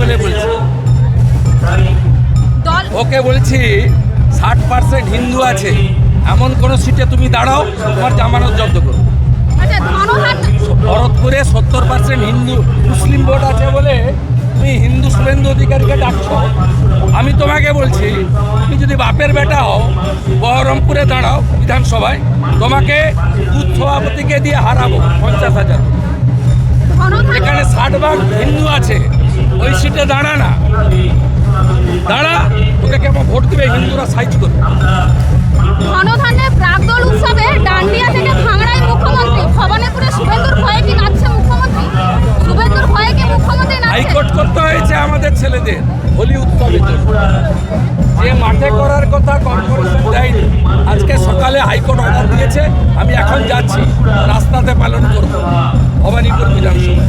বলে বলছি। ওকে বলছি ষাট পার্সেন্ট হিন্দু আছে। এমন কোন সিটে তুমি দাঁড়াও তোমার জামানত জব্দ করো। আচ্ছা ভরতপুরে সত্তর পার্সেন্ট হিন্দু মুসলিম ভোট আছে বলে তুমি হিন্দু শুভেন্দু অধিকারীকে ডাকছো। আমি তোমাকে বলছি তুমি যদি বাপের বেটা হও বহরমপুরে দাঁড়াও বিধানসভায় তোমাকে বুথ সভাপতিকে দিয়ে হারাবো পঞ্চাশ হাজার। এখানে ষাট ভাগ আছে সিটে দাঁড়া না। দাঁড়া তোকে কেমন ভোট দিবে? হিন্দুরা সাইজ করবে করতে হয়েছে আমাদের ছেলেদের মাঠে করার কথা আজকে সকালে হাইকোর্ট দিয়েছে আমি এখন যাচ্ছি রাস্তাতে পালন করব। ভবানীপুর বিধানসভা